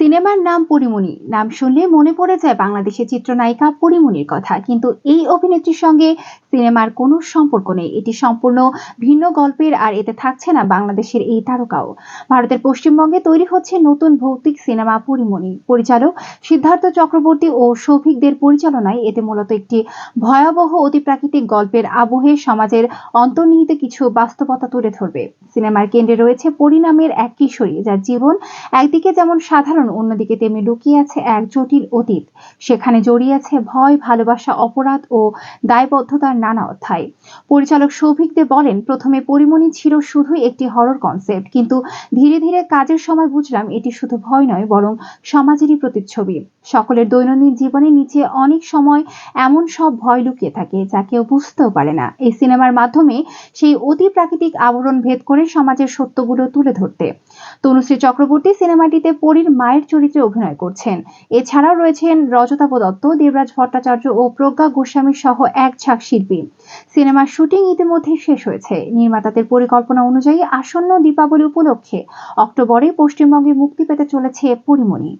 সিনেমার নাম পরিমণি। নাম শুনলে মনে পড়ে যায় বাংলাদেশের চিত্রনায়িকা পরিমণির কথা, কিন্তু এই অভিনেত্রীর সঙ্গে সিনেমার কোনো সম্পর্ক নেই। এটি সম্পূর্ণ ভিন্ন গল্পের আর এতে থাকছে না বাংলাদেশের এই তারকাও। ভারতের পশ্চিমবঙ্গে তৈরি হচ্ছে নতুন ভৌতিক সিনেমা পরিমণি। পরিচালক সিদ্ধার্থ চক্রবর্তী ও সৌভিকদের পরিচালনায় এতে মূলত একটি ভয়াবহ অতিপ্রাকৃতিক গল্পের আবহে সমাজের অন্তর্নিহিত কিছু বাস্তবতা তুলে ধরবে। সিনেমার কেন্দ্রে রয়েছে পরিণামের এক কিশোরী, যার জীবন একদিকে যেমন সাধারণ অন্যদিকে তেমনি লুকিয়ে আছে এক জটিল অতীত। সেখানে জড়িয়ে আছে ভয়, ভালোবাসা, অপরাধ ও দায়বদ্ধতার নানা অধ্যায়। পরিচালক সৌভিক দে বলেন, প্রথমে পরিমণি ছিল শুধু একটি হরর কনসেপ্ট কিন্তু ধীরে ধীরে কাজের সময় বুঝলাম এটি শুধু ভয় নয়, বরং সমাজেরই প্রতিচ্ছবি। সকলের দৈনন্দিন জীবনের নিচে অনেক সময় এমন সব ভয় লুকিয়ে থাকে যা কেউ বুঝতেও পারে না। এই সিনেমার মাধ্যমে সেই অতি প্রাকৃতিক আবরণ ভেদ করে সমাজের সত্যগুলো তুলে ধরতে। তনুশ্রী চক্রবর্তী সিনেমাটিতে পরীর মায়ের চরিত্রে অভিনয় করছেন। এছাড়াও রয়েছেন রজতাভ দত্ত দেবরাজ ভট্টাচার্য ও প্রজ্ঞা গোস্বামী সহ এক ঝাঁক শিল্পী। সিনেমার শুটিং ইতিমধ্যে শেষ হয়েছে। নির্মাতাদের পরিকল্পনা অনুযায়ী আসন্ন দীপাবলি উপলক্ষে অক্টোবরে পশ্চিমবঙ্গে মুক্তি পেতে চলেছে পরিমণি।